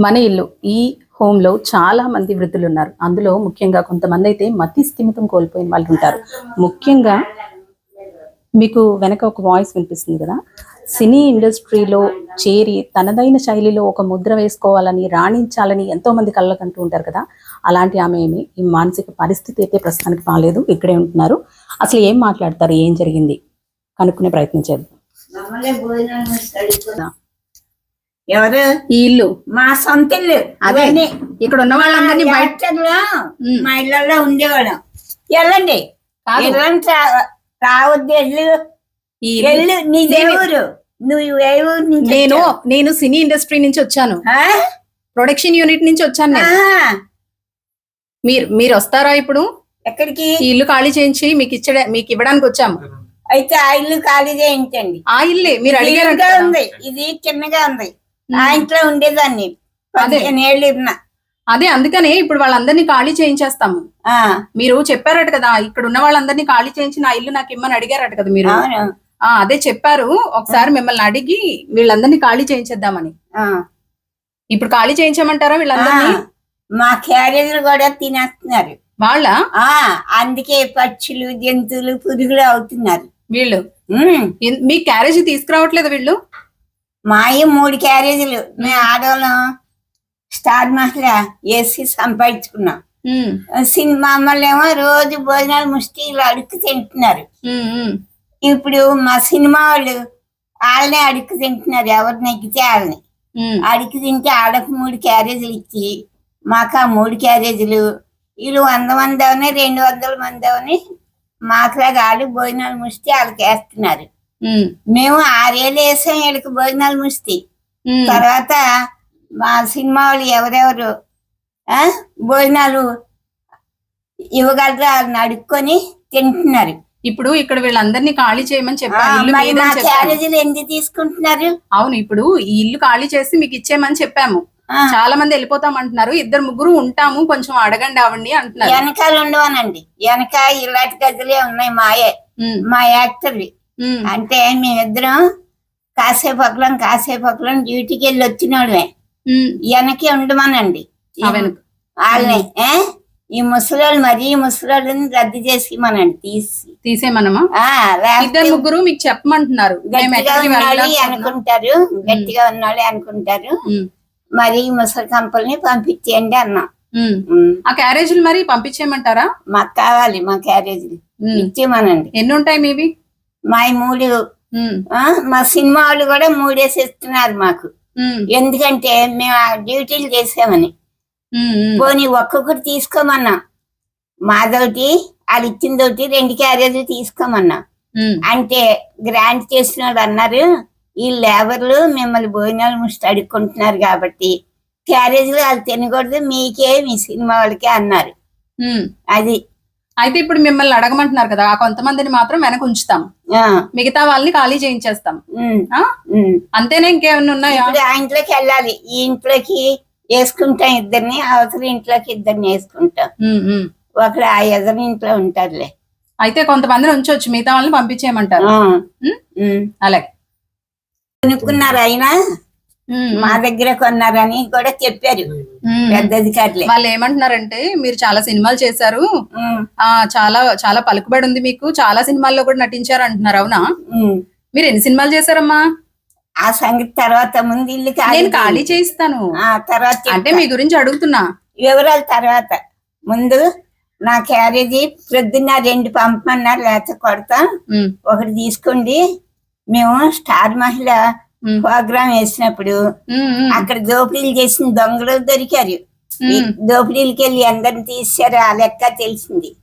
మన ఇల్లు ఈ హోమ్లో చాలా మంది వృద్ధులు ఉన్నారు. అందులో ముఖ్యంగా కొంతమంది అయితే మతి స్థిమితం కోల్పోయిన వాళ్ళు ఉంటారు. ముఖ్యంగా మీకు వెనక ఒక వాయిస్ వినిపిస్తుంది కదా? సినీ ఇండస్ట్రీలో చేరి తనదైన శైలిలో ఒక ముద్ర వేసుకోవాలని రాణించాలని ఎంతో మంది కళ్ళకంటూ ఉంటారు కదా? అలాంటి ఆమె ఏమి? ఈ మానసిక పరిస్థితి అయితే ప్రస్తుతానికి బాగాలేదు ఇక్కడే ఉంటున్నారు. అసలు ఏం మాట్లాడతారు? ఏం జరిగింది? కనుక్కునే ప్రయత్నం చేద్దాం. ఎవరు? ఈ ఇల్లు. మా సొంత ఇల్లు. అదే. అవన్నీ. ఇక్కడ ఉన్న వాళ్ళందరినీ మా బయట యాక్టర్లు ఉమ్. మా ఇళ్ళల్లో ఉండేవాళ్ళం. వెళ్ళండి. కాదు. వెళ్ళండి రా- రావద్దు వెళ్ళు. ఈ ఇల్లు- వెళ్ళు నీదే ఊరు నువ్వు ఏ ఊరు నుంచి నేను వచ్చావు? నేను సినీ ఇండస్ట్రీ నుంచి వచ్చాను. ఆ? ప్రొడక్షన్ యూనిట్ నుంచి వచ్చాను నేను. మీరు మీరు వస్తారా ఇప్పుడు? ఎక్కడికి? ఈ ఇల్లు ఖాళీ చేయించి మీకు ఇచ్చడే మీకు ఇవ్వడానికి వచ్చాము. అయితే ఆ ఇల్లు ఖాళీ చేయించండి. ఆ ఇల్లే. మీరు అడిగారు ఉంది. ఇది చిన్నగా ఉంది. ఆ ఇంట్లో ఉండేదాన్ని. అదే. పదిహేను ఏళ్ళు ఉన్నా అదే అందుకనే ఇప్పుడు వాళ్ళందరినీ ఖాళీ చేయించేస్తాము. ఆ, మీరు చెప్పారట కదా ఇక్కడ ఉన్న వాళ్ళందరినీ ఖాళీ చేయించి నా ఇల్లు నాకు ఇమ్మని అడిగారట కదా మీరు. అదే చెప్పారు. ఒకసారి మిమ్మల్ని అడిగి వీళ్ళందరినీ ఖాళీ చేయించేద్దామని. ఇప్పుడు ఖాళీ చేయించమంటారా వీళ్ళందరినీ? మా క్యారేజీలు కూడా తినేస్తున్నారు. వాళ్ళ? ఆ అందుకే పక్షులు జంతువులు పురుగులు అవుతున్నారు. వీళ్ళు? మీ క్యారేజ్ తీసుకురావట్లేదు వీళ్ళు? మాయి మూడు క్యారేజీలు. మేము ఆడవాళ్ళం స్టార్ మహిళ వేసి సంపాదించుకున్నాం. సినిమా ఏమో రోజు భోజనాలు ముష్టి ఇలా అడుక్కు తింటున్నారు. ఇప్పుడు మా సినిమా వాళ్ళు వాళ్ళనే అడుక్కు తింటున్నారు. ఎవరు నెగ్గితే వాళ్ళని అడిగి తింటే ఆడకు మూడు క్యారేజీలు ఇచ్చి మాకు ఆ మూడు క్యారేజీలు వీళ్ళు వంద మంది అవని రెండు వందల మంది అవని మాకులాగా ఆడు భోజనాలు ముష్టి వాళ్ళకి వేస్తున్నారు మేము ఆరేళ్ళు వేసాం వీళ్ళకి భోజనాలు ఉమ్. తర్వాత మా సినిమా వాళ్ళు ఎవరెవరు భోజనాలు ఇవ్వగలరు వాళ్ళని అడుక్కొని తింటున్నారు. ఇప్పుడు ఇక్కడ వీళ్ళందరినీ ఖాళీ చేయమని చెప్పారు ఎందుకు తీసుకుంటున్నారు? అవును ఇప్పుడు ఈ ఇల్లు ఖాళీ చేసి మీకు ఇచ్చేయమని చెప్పాము. చాలా మంది వెళ్ళిపోతాం అంటున్నారు ఇద్దరు ముగ్గురు ఉంటాము కొంచెం అడగండి ఆవిడ్ని అంటున్నారు. వెనకాల ఉండవనండి వెనక ఇలాంటి గదులే ఉన్నాయి మాయే. మా యాక్టర్వి. అంటే మేమిద్దరం కాసేపు ఒకలం కాసేపు ఒకలం డ్యూటీకి వెళ్ళి వచ్చినోడమే. వెనకే ఉండమనండి. వాళ్ళని? ఈ ముసలోళ్ళు మరీ ముసలోళ్ళని రద్దు చేసి మనండి తీసి తీసేమనమా ఇద్దరు ముగ్గురు మీకు చెప్పమంటున్నారు. అనుకుంటారు. గట్టిగా ఉన్నాళ్ళు అనుకుంటారు. మరి ముసలి కంపల్ని పంపించేయండి అన్నాం. ఆ క్యారేజీలు మరి పంపించేయమంటారా? మాకు కావాలి మా క్యారేజీలు. ఇచ్చేమనండి ఎన్ని ఉంటాయి మీవి? మా మూడు మా సినిమా వాళ్ళు కూడా మూడేసి ఇస్తున్నారు మాకు. ఎందుకంటే మేము ఆ డ్యూటీలు చేసామని. పోనీ ఒక్కొక్కటి తీసుకోమన్నా. మాదొకటి వాళ్ళు ఇచ్చిందొకటి రెండు క్యారేజీలు తీసుకోమన్నా. అంటే గ్రాంట్ చేసిన వాళ్ళు అన్నారు ఈ లేబర్లు మిమ్మల్ని భోజనాలు ముష్టి అడుక్కుంటున్నారు కాబట్టి క్యారేజీలు వాళ్ళు తినకూడదు మీకే మీ సినిమా వాళ్ళకే అన్నారు. అది అయితే ఇప్పుడు మిమ్మల్ని అడగమంటున్నారు కదా ఆ కొంతమందిని మాత్రం వెనక ఉంచుతాం. మిగతా వాళ్ళని ఖాళీ చేయించేస్తాం. అంతేనా ఇంకేమైనా ఉన్నాయా? ఆ ఇంట్లోకి వెళ్ళాలి. ఈ ఇంట్లోకి వేసుకుంటాం ఇద్దరిని అవతల ఇంట్లోకి ఇద్దరిని వేసుకుంటాం. ఒకడు ఆ ఎదురు ఇంట్లో ఉంటారులే అయితే కొంతమందిని ఉంచవచ్చు మిగతా వాళ్ళని పంపించేయమంటారు. అలాగే కొనుక్కున్నారు అయినా మా దగ్గర కొన్నారని కూడా చెప్పారు. పెద్ద అధికారులే. వాళ్ళు ఏమంటున్నారంటే మీరు చాలా సినిమాలు చేశారు. ఆ చాలా చాలా పలుకుబడి ఉంది మీకు. చాలా సినిమాల్లో కూడా నటించారు అంటున్నారు అవునా. మీరు ఎన్ని సినిమాలు చేశారమ్మా? ఆ సంగతి తర్వాత ముందు ఇల్లు నేను ఖాళీ చేయిస్తాను. ఆ తర్వాత అంటే. మీ గురించి అడుగుతున్నా. వివరాలు తర్వాత. ముందు నా క్యారేజీ ప్రొద్దున్న రెండు పంపమన్నారు లేకపోతే కొడతాం. ఒకటి తీసుకోండి. మేము స్టార్ మహిళ ప్రోగ్రామ్ వేసినప్పుడు అక్కడ దోపిడీలు చేసిన దొంగలు దొరికారు. దోపిడీలకి వెళ్ళి అందరిని తీసారు ఆ లెక్క తెలిసింది.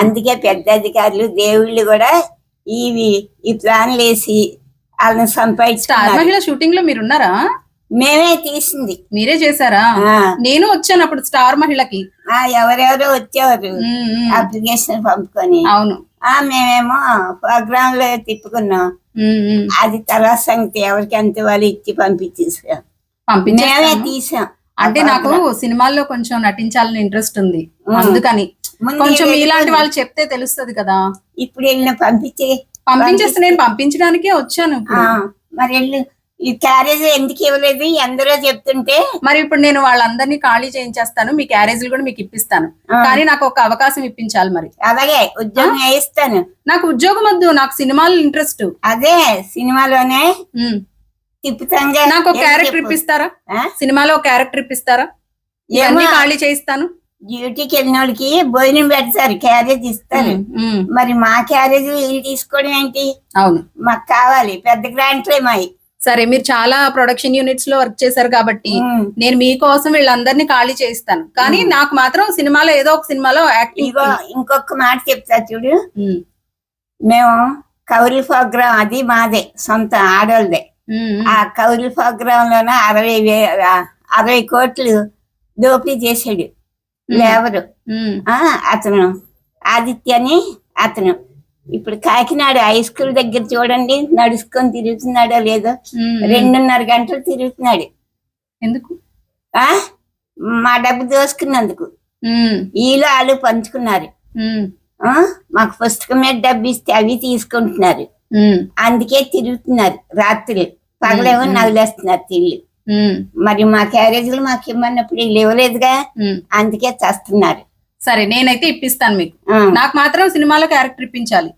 అందుకే పెద్ద అధికారులు దేవుళ్ళు కూడా ఇవి ఈ ప్లాన్లు వేసి వాళ్ళని మహిళ షూటింగ్లో మీరు ఉన్నారా మేమే తీసింది. మీరే చేశారా? నేను వచ్చాను అప్పుడు స్టార్ మహిళకి. ఆ, ఎవరెవరో వచ్చేవారు. అప్లికేషన్ పంపుకొని. అవును. ఆ మేమేమో ప్రోగ్రామ్లో తిప్పుకున్నాం. అది తర్వాత సంగతి ఎవరికి ఎంత వాళ్ళు ఇచ్చి పంపించేసాం. తీసాం. అంటే నాకు సినిమాల్లో కొంచెం నటించాలని ఇంట్రెస్ట్ ఉంది. అందుకని కొంచెం ఇలాంటి వాళ్ళు చెప్తే తెలుస్తది కదా. ఇప్పుడు వెళ్ళిన పంపించే పంపించేస్తే నేను పంపించడానికే వచ్చాను మరి వెళ్ళు. ఈ క్యారేజ్ ఎందుకు ఇవ్వలేదు? ఎందరో చెప్తుంటే మరి ఇప్పుడు నేను వాళ్ళందరినీ ఖాళీ చేయించేస్తాను. మీ క్యారేజీలు కూడా మీకు ఇప్పిస్తాను. కానీ నాకు ఒక అవకాశం ఇప్పించాలి మరి. అలాగే ఉద్యోగం వేయిస్తాను నాకు ఉద్యోగం వద్దు నాకు సినిమాలు ఇంట్రెస్ట్. అదే సినిమాలోనే నాకు ఒక క్యారెక్టర్? ఇప్పిస్తారా? సినిమాలో ఒక క్యారెక్టర్ ఇప్పిస్తారా? ఇవన్నీ ఖాళీ చేయిస్తాను. డ్యూటీకి వెళ్ళిన వాళ్ళకి భోజనం పెడతారు క్యారేజ్ ఇస్తారు. మరి మా క్యారేజ్ వీళ్ళు తీసుకోవడం ఏంటి? అవును. మాకు కావాలి పెద్ద గ్రాంట్లే మాయి సరే మీరు చాలా ప్రొడక్షన్ యూనిట్స్లో వర్క్ చేశారు కాబట్టి. నేను మీకోసం వీళ్ళందరినీ ఖాళీ చేయిస్తాను. కానీ. నాకు మాత్రం సినిమాలో ఏదో ఒక సినిమాలో యాక్టింగ్ ఇంకొక మాట చెప్తా చూడు. మేము కౌరి ప్రోగ్రాం అది మాదే సొంత ఆడోళ్ళదే. ఆ కౌరి ప్రోగ్రామ్ లోన అరవై అరవై కోట్లు దోపిడీ చేశాడు. లేవరు. అతను. ఆదిత్య అని అతను. ఇప్పుడు కాకినాడ హై స్కూల్ దగ్గర చూడండి నడుచుకొని తిరుగుతున్నాడో లేదో. రెండున్నర గంటలు తిరుగుతున్నాడు. ఎందుకు? ఆ? మా డబ్బు దోసుకున్నందుకు. ఉమ్, వీళ్ళు పంచుకున్నారు. మాకు పుస్తకం మీద డబ్బు ఇస్తే అవి తీసుకుంటున్నారు. అందుకే తిరుగుతున్నారు. రాత్రి పగలేమో. నవ్వులేస్తున్నారు తిల్లు ఉమ్, మరి మా క్యారేజీలు మాకు ఇమ్మన్నప్పుడు వీళ్ళు ఇవ్వలేదుగా. అందుకే చస్తున్నారు. సరే నేనైతే ఇప్పిస్తాను మీకు. నాకు మాత్రం సినిమాలో క్యారెక్టర్ ఇప్పించాలి.